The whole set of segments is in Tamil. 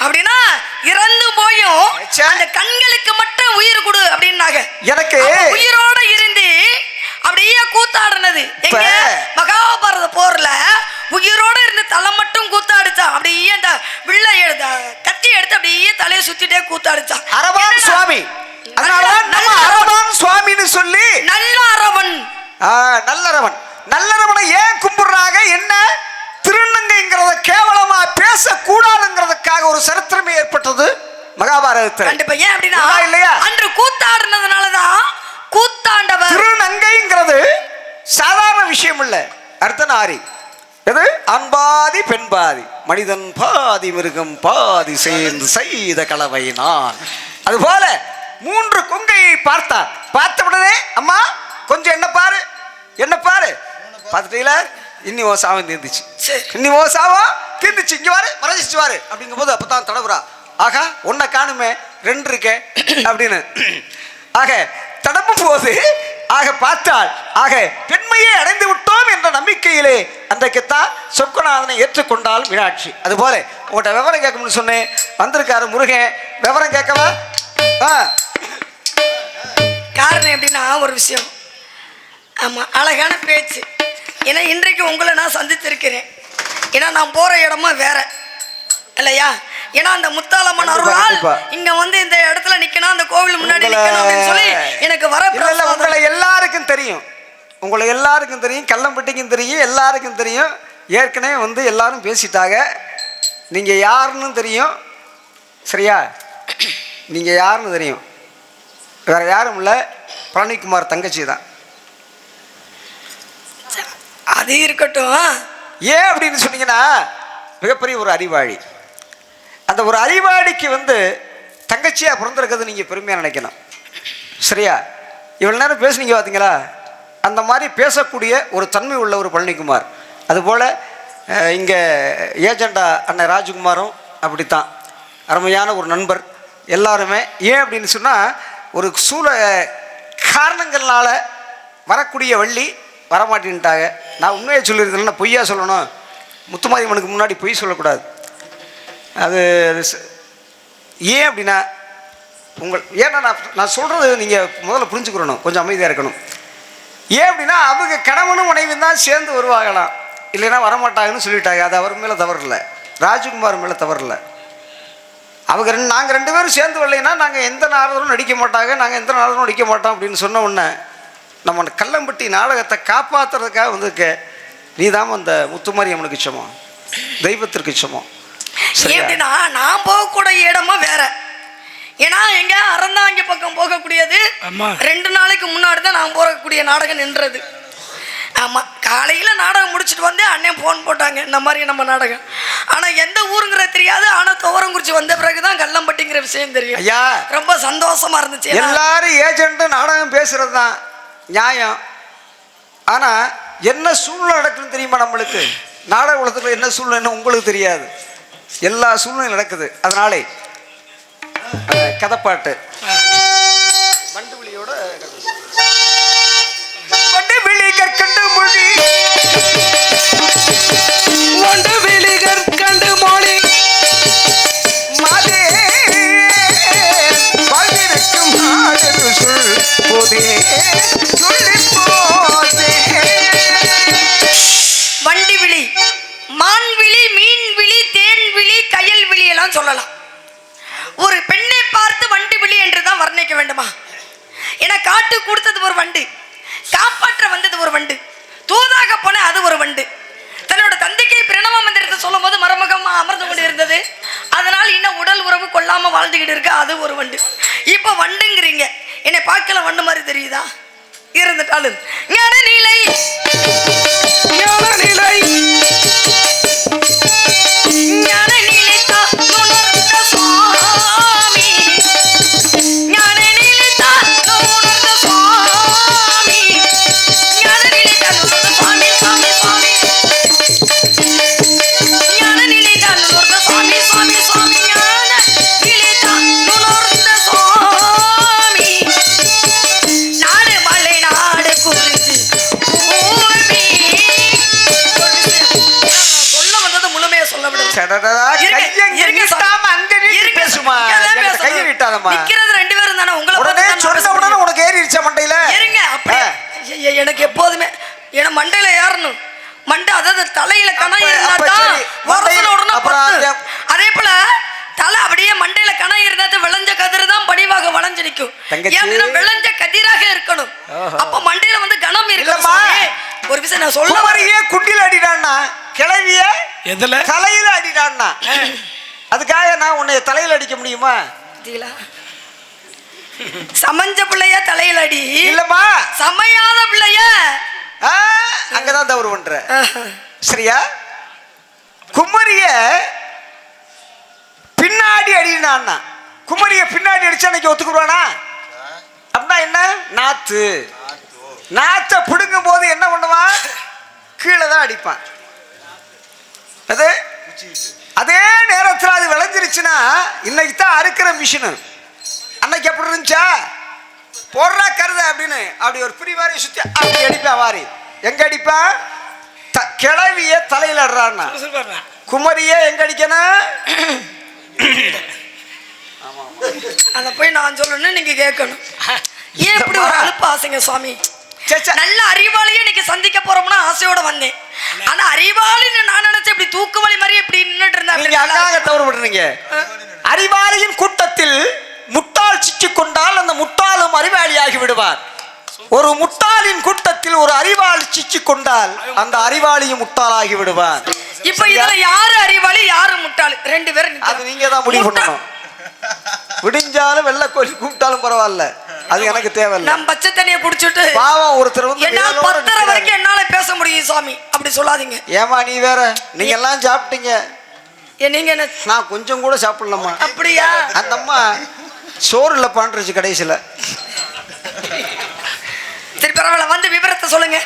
அப்படின்னா இறந்து போயும். அந்த கண்களுக்கு மட்டும் உயிர் கொடு அப்படின்னாங்க. எனக்கு? உயிரோட இருந்து அப்படியே கூத்தாடினது. எங்க? மகாபாரத போர்ல உயிரோட இருந்து தலை மட்டும் கூத்தாடிச்சான் அப்படியே அந்த வில்லை எடுத்த கத்தி எடுத்து அப்படியே தலையை சுத்திட்டே கூத்தாடிச்சான் அரவான் சுவாமி. அதனாலதான் நம்ம நல்ல- அரவான். சுவாமின்னு சொல்லி நல்ல அரவன். ஆ, நல்லரவன் நல்லரவனை ஏன் கும்பிடுறாங்க? என்ன? திருநங்கைங்கிறத கேவலமா பேசக்கூடாதுங்கிறதுக்காக ஒரு சரித்திரமே ஏற்பட்டது மகாபாரதத்தில். கண்டிப்பா. ஏன் அப்படின்னா இல்லையா? அன்று கூத்தாடினதுனாலதான் கூத்தாண்டவர். திருநங்கைங்கிறது சாதாரண விஷயம் இல்ல. அர்த்தநாரி எது? அன்பாதி பெண்பாதி. மனிதன் பாதி மிருகம் பாதி சேர்ந்து செய்த கலவை நான். அதுபோல மூன்று கொங்கையை பார்த்தார். பார்த்த உடனே அம்மா கொஞ்சம் என்ன பாரு என்ன பாரு. பார்த்துட்டீங்களா? இன்னி ஓ சாவம் தீர்ந்துச்சு. இன்னி ஓ சாவம் தீர்ந்துச்சு. இங்க வாரு மறைஞ்சிச்சு வாரு. அப்படிங்கும் போது அப்பதான் தடவுறா. ஆகா உன்னை காணுமே ரெண்டு இருக்கே அப்படின்னு. ஆக தடப்பும் போது ஆக பார்த்தால் ஆக பெண்மையை அடைந்து விட்டோம் என்ற நம்பிக்கையிலே அன்றைக்குத்தான் சொக்கநாதனை ஏற்றுக்கொண்டால் மீனாட்சி. அதுபோல உங்கள்கிட்ட விவரம் கேட்கணும்னு சொன்னேன். வந்திருக்காரு முருகன். விவரம் கேட்கவா? ஆ. காரணம் எப்படின்னா ஒரு விஷயம். ஆமா அழகான பேச்சு. ஏன்னா இன்றைக்கு உங்களை நான் சந்தித்திருக்கிறேன். ஏன்னா நான் போற இடமும் வேற. இல்லையா? ஏன்னா அந்த முத்தாலம்மன் கண்டிப்பா, அருளால். இங்க வந்து இந்த இடத்துல நிக்கணும் அந்த கோவில் முன்னாடி நிக்கணும் அப்படின்னு சொல்லி எனக்கு வர. உங்களை எல்லாருக்கும் தெரியும். உங்களை எல்லாருக்கும் தெரியும். கல்லம்பட்டிக்கும் தெரியும். எல்லாருக்கும் தெரியும். ஏற்கனவே வந்து எல்லாரும் பேசிட்டாங்க. நீங்க யாருன்னு தெரியும். சரியா? நீங்க யாருன்னு தெரியும். வேற யாரும் இல்லை. பழனிக்குமார் தங்கச்சி தான். அது இருக்கட்டும். ஏன் அப்படின்னு சொன்னீங்கன்னா மிகப்பெரிய ஒரு அறிவாளி. அந்த ஒரு அறிவாளிக்கு வந்து தங்கச்சியாக பிறந்திருக்கிறது நீங்கள் பெருமையாக நினைக்கணும். சரியா? இவ்வளோ நேரம் பேசுனீங்க பார்த்தீங்களா அந்த மாதிரி பேசக்கூடிய ஒரு தன்மை உள்ள ஒரு பழனிக்குமார் அதுபோல் இங்கே ஏஜெண்டா அண்ணன் ராஜ்குமாரும் அப்படித்தான். அருமையான ஒரு நண்பர். எல்லாருமே ஏன் அப்படின்னு சொன்னால் ஒரு சூழ காரணங்களால் வரக்கூடிய வள்ளி வரமாட்டேன்ட்டாங்க. நான் உண்மையை சொல்லியிருக்கேன்னா பொய்யா சொல்லணும். முத்துமாரியம்மனுக்கு முன்னாடி பொய் சொல்லக்கூடாது. அது ஏன் அப்படின்னா உங்கள் ஏன்னா நான் நான் சொல்கிறது நீங்கள் முதல்ல புரிஞ்சுக்கிறணும் கொஞ்சம் அமைதியாக இருக்கணும். ஏன் அப்படின்னா அவங்க கணவனும் மனைவியும் தான் சேர்ந்து வருவாங்களாம். இல்லைன்னா வரமாட்டாங்கன்னு சொல்லிட்டாங்க. அது அவர் மேலே தவறு இல்லை. மேலே தவறில்ல அவங்க ரெண்டு நாங்கள் ரெண்டு பேரும் சேர்ந்து வரலைன்னா நாங்கள் எந்த நாரதரும் நடிக்க மாட்டாங்க. நாங்கள் எந்த நாரதரும் நடிக்க மாட்டோம் அப்படின்னு சொன்ன உடனே நம்ம அந்த கள்ளம்பட்டி நாடகத்தை காப்பாற்றுறதுக்காக வந்திருக்க நீ தான் அந்த முத்துமாரி அம்மனுக்கு சமம் தெய்வத்திற்கு சமம் அப்படின்னா நான் போகக்கூடிய இடமும் வேற. ஏன்னா எங்க அறந்தாங்கி பக்கம் போகக்கூடியது ரெண்டு நாளைக்கு முன்னாடி தான் நான் போகக்கூடிய நாடகம் நின்றது. ஆமா காலையில நாடகம் முடிச்சுட்டு வந்து அண்ணன் ஃபோன் போட்டாங்க இந்த மாதிரி நம்ம நாடகம். ஆனா எந்த ஊருங்கிறது தெரியாது ஆனா துவரங்குறிச்சி வந்த பிறகுதான் கல்லம்பட்டிங்கிற விஷயம் தெரியும். ஐயா. ரொம்ப சந்தோஷமா இருந்துச்சு. எல்லாரும் ஏஜென்ட் நாடகம் பேசுறது தான் நியாயம். ஆனா என்ன சூழ்நிலை நடக்குதுன்னு தெரியுமா நம்மளுக்கு? நாடக உலகத்துல என்ன சூழ்நிலை உங்களுக்கு தெரியாது. எல்லா சூழ்நிலையும் நடக்குது. அதனாலே கதைப்பாட்டு. வண்டுவிழியோட வண்டுவிழி கற்கண்டு மொழி. எல்லாம் சொல்லலாம். ஒரு பெண்ணை பார்த்து வண்டி விழி என்று தான் வர்ணிக்க வேண்டுமா? ஏன்னா காட்டு கொடுத்தது ஒரு வண்டு காப்பாற்ற வந்தது ஒரு வண்டு தூதாக போன அது ஒரு வண்டு. தன்னோட தந்தைக்கு பிரணவ மந்திரத்தை சொல்லும் போது மருமகம் அமர்ந்து கொண்டு இருந்தது அதனால் இன்னும் உடல் உறவு கொள்ளாம வாழ்ந்துகிட்டு இருக்கு அது ஒரு வண்டு. இப்போ வண்டுங்கிறீங்க. என்னை பார்க்கல வண்டு மாதிரி தெரியுதா? இருந்துட்டாலும். ஞான நிலை எனக்கு எப்போதுமே ஏன்னா மண்டையில ஏறணும் மண்டை அதாவது தலையில கணம் அப்ப- இருந்தா அப்ப தான் சரி. வரத்துல மண்டையில- உடனே அப்புறம் பத்து. அந்த- அதே போல தலை அப்படியே மண்டையில கணம் இருந்தா தான் விளைஞ்ச கதிர் தான் படிவாக வளைஞ்சு தங்கச்சி. ஏன்னா விளைஞ்ச கதிராக இருக்கணும். அப்ப மண்டையில வந்து கணம். சாமி. ஒரு விஷயம் நான் சொல்ல. குமரியே குண்டில அடிடான்னா கிளவிய எதுல தலையில அடிடான்னா அதுக்காக நான் உன்னை தலையில அடிக்க முடியுமா? சமஞ்ச பிள்ளைய தலையில அடி இல்லம்மா. சமையாத பிள்ளைய. அங்கதான் தவறு பண்ற. சரியா? குமரிய பின்னாடி அடினான்னா குமரிய பின்னாடி அடிச்சா அன்னைக்கு ஒத்துக்குருவானா? அப்படின்னா என்ன? நாத்து. நாத்தை பிடுங்கும் போது என்ன பண்ணுவான் கீழே தான் அடிப்பான் அது? அதே நேரத்தில் அது விளைஞ்சிருச்சுன்னா இன்னைக்கு தான் அறுக்கிற மிஷினு. அன்னைக்கு எப்படி இருந்துச்சா? போடுறா கருத அப்படின்னு அப்படி ஒரு மாதிரி சுத்தி அப்படி அடிப்பா வாரி. எங்க அடிப்பா? த கிளவிய தலையில அடுறான்னா குமரியே எங்க அடிக்கணும்? அத போய் நான் சொல்லணும் நீங்க கேட்கணும். ஏன் இப்படி ஒரு அலுப்பு ஆசைங்க சுவாமி. நல்ல அறிவாளியை இன்னைக்கு சந்திக்க போறோம்னா ஆசையோட வந்தேன். ஆனா அறிவாளின்னு நான் நினைச்சேன் இப்படி தூக்குவலி மாதிரி இப்படி நின்னுட்டு இருந்தா இருக்கும். தவறு பண்றீங்க. அறிவாளியின் கூட்டத்தில் சிக்கிக் கொண்டால் அந்த முட்டாளும் அறிவாளியாகி விடுவார். ஒரு முட்டாளின் கூட்டத்தில் ஒரு அறிவாளி சிக்கிக் கொண்டால் அந்த அறிவாளியும் முட்டாளாகி விடுவார். இப்ப இதுல யாரு அறிவாளி யாரு முட்டாளு? ரெண்டு பேரும். அது நீங்க தான் முடிவு பண்ணணும். விடிஞ்சாலும் வெள்ளை கோழி கூப்பிட்டாலும் பரவாயில்ல. அது எனக்கு தேவையில்லை. நான் பச்சை தண்ணிய குடிச்சிட்டு பாவம் ஒருத்தர் வந்து என்னால பத்தரை. வரைக்கும் என்னால பேச முடியும் சுவாமி அப்படி சொல்லாதீங்க. ஏமா நீ வேற? நீங்க எல்லாம் சாப்பிட்டீங்க. நீங்க என்ன நான் கொஞ்சம் கூட சாப்பிடலம்மா. அப்படியா? அந்த அம்மா சோறு இல்லை பாண்டுருச்சு கடைசியில். சரி பரவாயில்ல வந்து விவரத்தை சொல்லுங்க.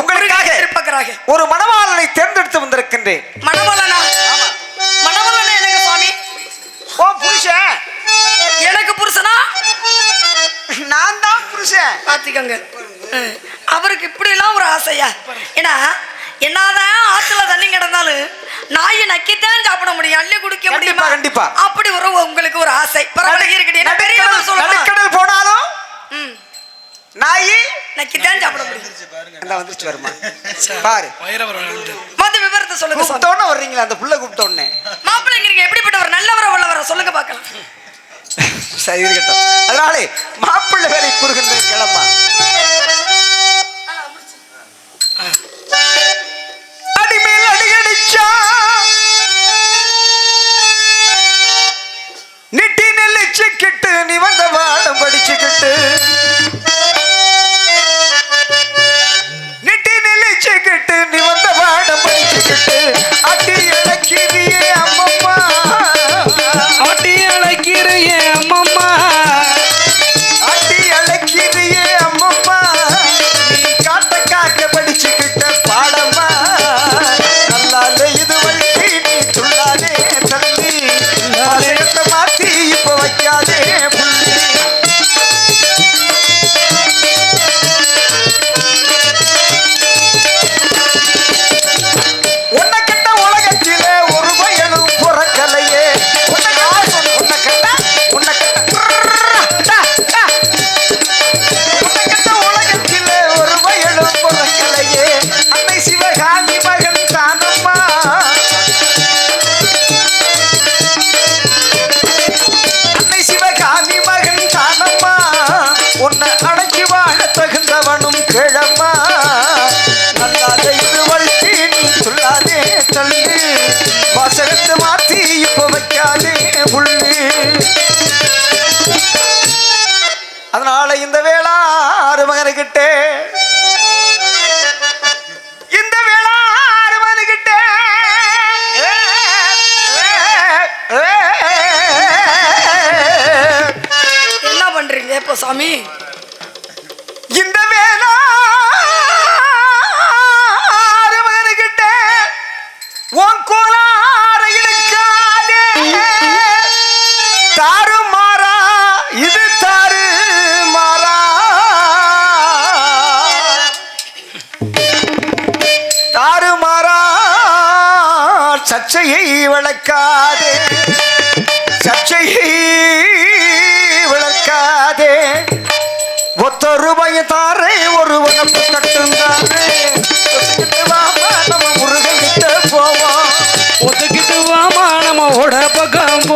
உங்களுக்காக இருப்பக்கிறாங்க ஒரு மணவாளனை தேர்ந்தெடுத்து வந்திருக்கின்றேன். மணவளனா? மணவளனா எனக்கு சுவாமி? ஓ புருஷன் எனக்கு புருஷனா? நான் தான் புருஷன். பாத்துக்கோங்க. அவருக்கு இப்படி எல்லாம் ஒரு ஆசையா? ஏன்னா என்னதான் ஆத்துல தண்ணி கிடந்தாலும் நாயை நக்கித்தான் சாப்பிட முடியும். அள்ளி குடிக்க முடியுமா? கண்டிப்பா. அப்படி ஒரு உங்களுக்கு ஒரு ஆசை. பரவாயில்ல இருக்கட்டும் என்ன பெரிய நடுக்கடல் போனாலும் நாய் நக்கித்தான் சாப்பிட முடியும். அந்த வந்துருச்சு வருமா பாரு. மொத்த விவரத்தை சொல்லுங்க கூப்பிட்டோன்னு வர்றீங்களா அந்த புள்ள கூப்பிட்டோன்னே. மாப்பிள்ளைங்க நீங்க எப்படிப்பட்டவர்? நல்லவரா உள்ளவரா சொல்லுங்க பார்க்கலாம். சரி இருக்கட்டும். அதனாலே மாப்பிள்ளை வேலை கூறுகின்ற கிளம்பா நிட்டி நெல்லிச்சுக்கிட்டு நீ வந்த வாடம் படிச்சுக்கிட்டு பண்றீங்க சாமி. இந்த வேளா கிட்ட உன் கோலார இழுக்காதே. தாறு மாறா இது தாரு மாறா தாரு மாறா சர்ச்சையை வளர்க்காதே. சர்ச்சையை ஓட பக்கம்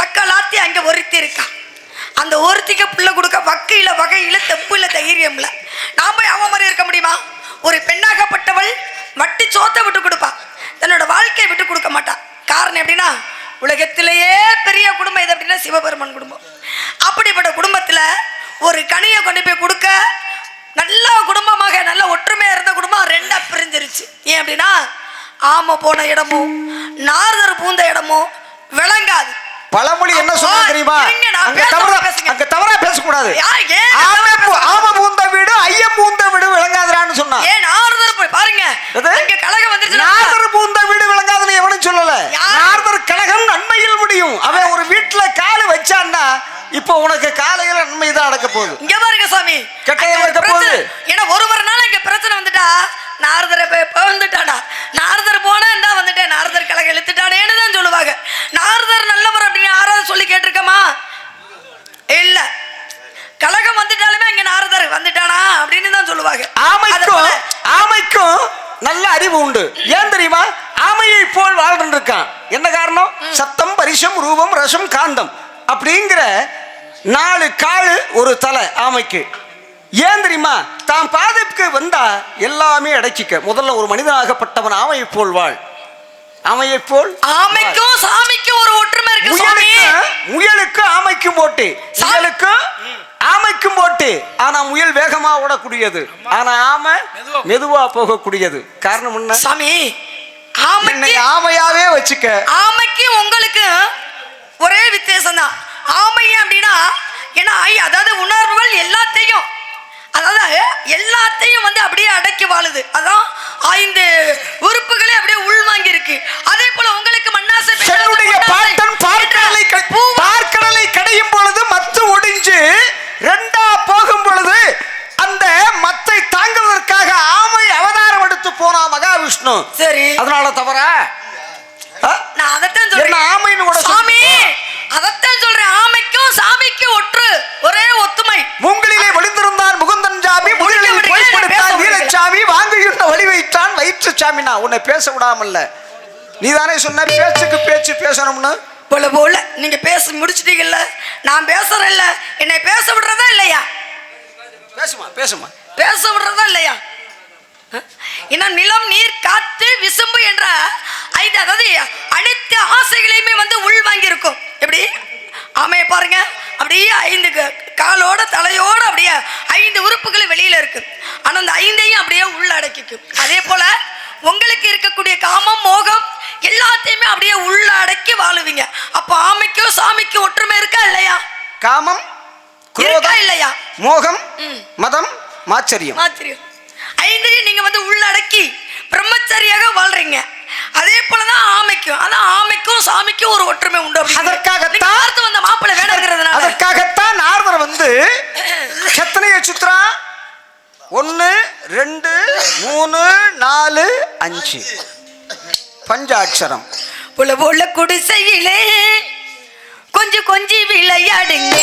சக்கலாத்தி அங்கே ஒருத்தி இருக்கா அந்த ஒருத்திக்கு புள்ள கொடுக்க வக்கையில் வகையில் தெப்புல தைரியம்ல இல்ல. நான் போய் அவன் மாதிரி இருக்க முடியுமா? ஒரு பெண்ணாகப்பட்டவள் வட்டி சோத்தை விட்டு கொடுப்பா. தன்னோட வாழ்க்கையை விட்டு கொடுக்க மாட்டா. காரணம் எப்படின்னா உலகத்திலேயே பெரிய குடும்பம் இது அப்படின்னா சிவபெருமன் குடும்பம். அப்படிப்பட்ட குடும்பத்தில் ஒரு கனியை கொண்டு போய் கொடுக்க நல்ல குடும்பமாக நல்ல ஒற்றுமையாக இருந்த குடும்பம் ரெண்டாக பிரிஞ்சிருச்சு. ஏன் அப்படின்னா ஆமை போன இடமும் நாரதர் பூந்த இடமும் விளங்காது. பழமொழி என்ன சொன்னா தெரியுமா? அங்க தவறா. அங்க தவறா பேசக்கூடாது. ஆமை பூந்த வீடு ஐயம் பூந்த வீடு விளங்காதுறான்னு சொன்னான். ஏன் போய் பாருங்க எது? அங்க கழகம் வந்துருச்சு நார்தர் பூந்த வீடு விளங்காதுன்னு எவனும் சொல்லல யார்? நார்தர் கழகம் நன்மையில் முடியும் அவன் ஒரு வீட்டுல காலு வச்சான்னா இப்போ உனக்கு காலையில நன்மை தான் நடக்க போகுது இங்க பாருங்க சாமி கெட்டது அங்க இருக்க பிரச்சனை- போகுது. ஏன்னா ஒரு ஒரு நாள் இங்க பிரச்சனை வந்துட்டா நாரதரை போய் இப்ப வந்துட்டாடா நாரதர் போனா இந்தா வந்துட்டேன் நாரதர் கழகம் இழுத்துட்டானேன்னு தான் சொல்லுவாங்க நாரதர் நல்லவர் அப்படின்னு யாராவது சொல்லி கேட்டிருக்கமா இல்ல கழகம் வந்துட்டாலுமே இங்க நாரதர் வந்துட்டானா அப்படின்னு தான் சொல்லுவாங்க அது ஆமைக்கும் போல- ஆமைக்கும் நல்ல அறிவு உண்டு ஏன் தெரியுமா ஆமையை போல் வாழ்ந்து இருக்கான் என்ன காரணம் சத்தம் பரிசம் ரூபம் ரசம் காந்தம் அப்படிங்கிற நாலு காலு ஒரு தலை ஆமைக்கு. ஏன் தெரியுமா? தான் பாதிப்புக்கு வந்தா எல்லாமே அடக்கிக்க. முதல்ல ஒரு மனிதனாகப்பட்டவன் ஆமையை போல் வாழ். ஆமையை போல் ஆமைக்கும் சாமிக்கும் ஒரு ஒற்றுமை இருக்கு சாமி முயலுக்கு முயலுக்கு ஆமைக்கும் போட்டு. சா- முயலுக்கும் ஆமைக்கும் போட்டு. ஆனா முயல் வேகமா ஓடக்கூடியது. ஆனா ஆமை மெதுவா. போகக்கூடியது. காரணம் என்ன? சாமி ஆமைக்கு ஆமையாவே வச்சுக்க. ஆமைக்கு உங்களுக்கு ஒரே வித்தியாசம் தான் ஆமை அப்படின்னா ஏன்னா அதாவது உணர்வுகள் எல்லாத்தையும் அதாவது எல்லாத்தையும் வந்து அப்படியே அடக்கி வாழுது. அதான் ஐந்து உறுப்புகளே அப்படியே உள்வாங்கி இருக்கு அதே போல உங்களுக்கு மண்ணாசை பாட்டன் பார்க்கடலை பார்க்கடலை கடையும் பொழுது மத்து ஒடிஞ்சு ரெண்டா போகும் பொழுது அந்த மத்தை தாங்குவதற்காக ஆமை அவதாரம் எடுத்து போனா மகாவிஷ்ணு. சரி. அதனால தவறா ஆ? நான் அதைத்தான் சொல்றேன் என்ன ஆமைன்னு கூட சாமி சொல்லுங்க. அதைத்தான் சொல்றேன் ஆமைக்கும் சாமிக்கும் ஒற்று ஒரே ஒத்துமை மூங்கிலே ஒளிந்திருந்தான் முகுந்தன் சாமி முடிக்க முகிலில் விடுங்க, போய் பேச கொடுத்தான் விடுங்க. வீரச்சாமி வாங்குகின்ற வழி வைத்தான் நான் உன்னை பேச விடாமல்ல. நீ தானே சொன்ன பேச்சுக்கு பேச்சு பேசணும்னு? போல போல நீங்க பேசி முடிச்சிட்டீங்கல்ல? நான் பேசுறேன்ல. என்னை பேச விடுறதா இல்லையா? பேசுமா பேசுமா. பேச விடுறதா இல்லையா? ஏன்னா நிலம் நீர் காற்று விசும்பு என்ற ஐந்து அதாவது அனைத்து ஆசைகளையுமே வந்து உள்வாங்கி இருக்கும் எப்படி? ஆமையை பாருங்க. அப்படியே ஐந்து காலோட தலையோட அப்படியே ஐந்து உறுப்புகள் வெளியில இருக்கு. ஆனா அந்த ஐந்தையும் அப்படியே உள்ள அடக்கிக்கும். அதே போல உங்களுக்கு இருக்கக்கூடிய காமம் மோகம் எல்லாத்தையுமே அப்படியே உள்ள அடக்கி வாழுவீங்க. அப்போ ஆமைக்கும் சாமிக்கும் ஒற்றுமை இருக்கா இல்லையா? காமம் இருக்கா இல்லையா? மோகம். மதம் மாச்சரியம். மாத்திரியம் ஐந்தையும் நீங்க வந்து உள்ளடக்கி பிரம்மச்சரியாக வாழ்றீங்க. அதே போலதான் ஆமைக்கும். அதான் ஆமைக்கும் சாமிக்கும் ஒரு ஒற்றுமை உண்டு. அதற்காகத்தான் வந்த மாப்பிள்ளை வேணுங்கிறதுனால. அதற்காகத்தான் நாரதர் வந்து எத்தனைய சுத்துறா ஒன்று ரெண்டு மூணு நாலு அஞ்சு. பஞ்சாட்சரம். புல புல குடிசையிலே கொஞ்சம் கொஞ்சி விளையாடுங்க.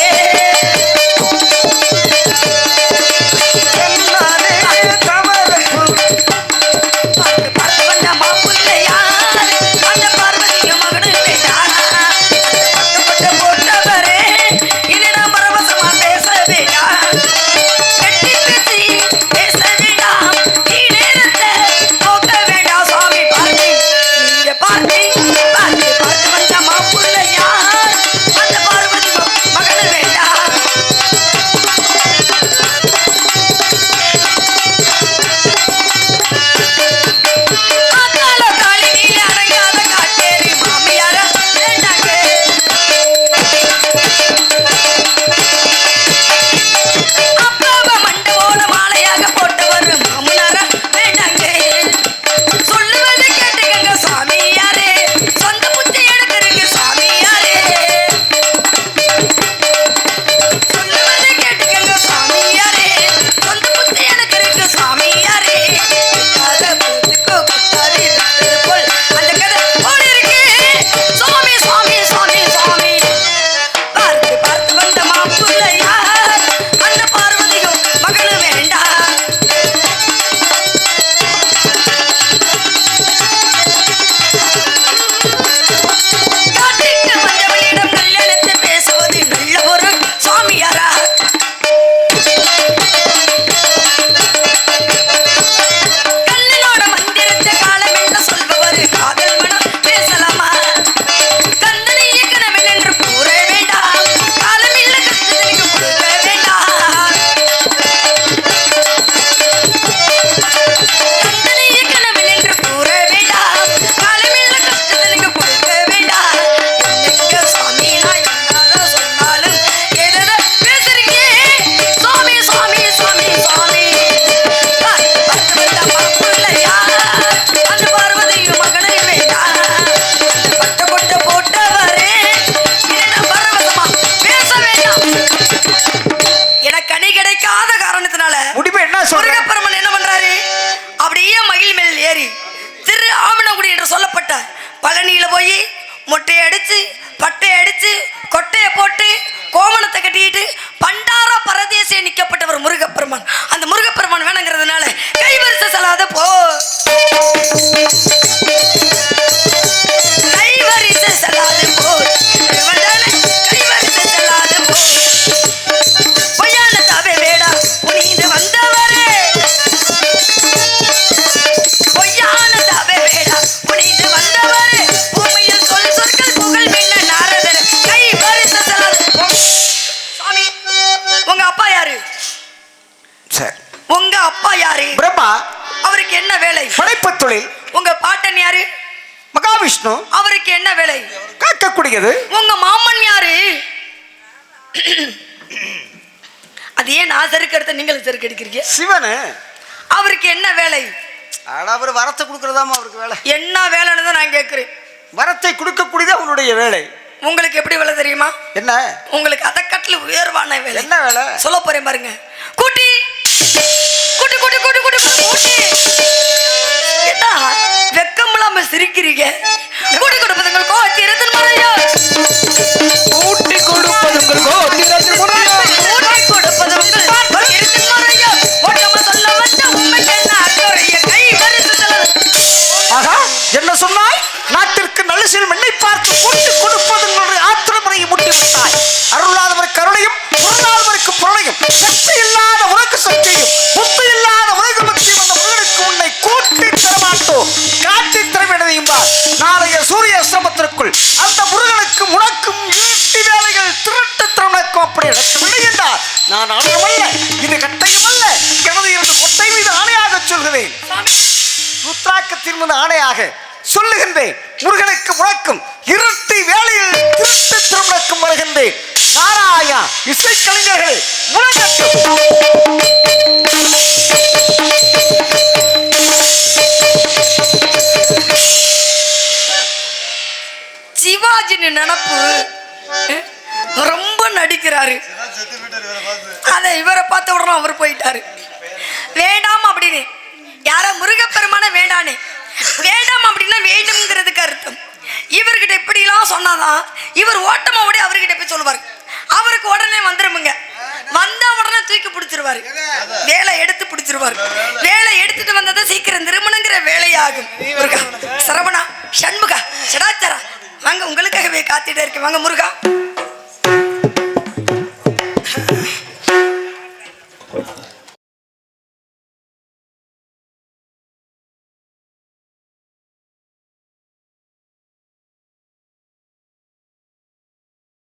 அது உங்க மாமன் யாரு? அது ஏன் நான் செருக்கு நீங்களும் செருக்கெடுக்கிறீங்க சிவனு. அவருக்கு என்ன வேலை? ஆனால் அவர் வரத்தை கொடுக்குறதாமா அவருக்கு வேலை. என்ன வேலைன்னு தான் நான் கேட்குறேன் வரத்தை கொடுக்கக்கூடியது அவருடைய வேலை. உங்களுக்கு எப்படி வேலை தெரியுமா? என்ன? உங்களுக்கு அதை கட்டில் உயர்வான வேலை. என்ன வேலை? சொல்ல போறேன் பாருங்க. கூட்டி! இடத்தில்லை என்றார். நான் ஆணையமல்ல இது கட்டையும் அல்ல எனது இரண்டு கொட்டை மீது ஆணையாக சொல்கிறேன். ருத்ராக்கத்தின் மீது ஆணையாக சொல்லுகின்றேன். முருகனுக்கு உனக்கும் இருட்டு வேலையில் திருட்டு திருமுடக்கும் வருகின்றேன். நாராயா இசைக்கலைஞர்கள் சிவாஜின் நினப்பு ரொம்ப நடிக்கிறாரு. அதை இவரை பார்த்த உடனே அவர் போயிட்டாரு. வேண்டாம் அப்படின்னு. யாரோ முருகப்பெருமான வேண்டானே. வேண்டாம் அப்படின்னா வேண்டும்ங்கிறதுக்கு அர்த்தம் இவர்கிட்ட இப்படிலாம் சொன்னாதான் இவர் ஓட்டமா ஓடி அவர்கிட்ட போய் சொல்லுவார். அவருக்கு உடனே வந்துருமுங்க. வந்தா உடனே தூக்கி பிடிச்சிருவாரு. வேலை எடுத்து பிடிச்சிருவாரு. வேலை எடுத்துட்டு வந்ததை சீக்கிரம் திருமணங்கிற வேலையாகும். சரவணா சண்முகா சடாச்சாரா வாங்க உங்களுக்காகவே காத்திட்டே இருக்கேன். வாங்க முருகா.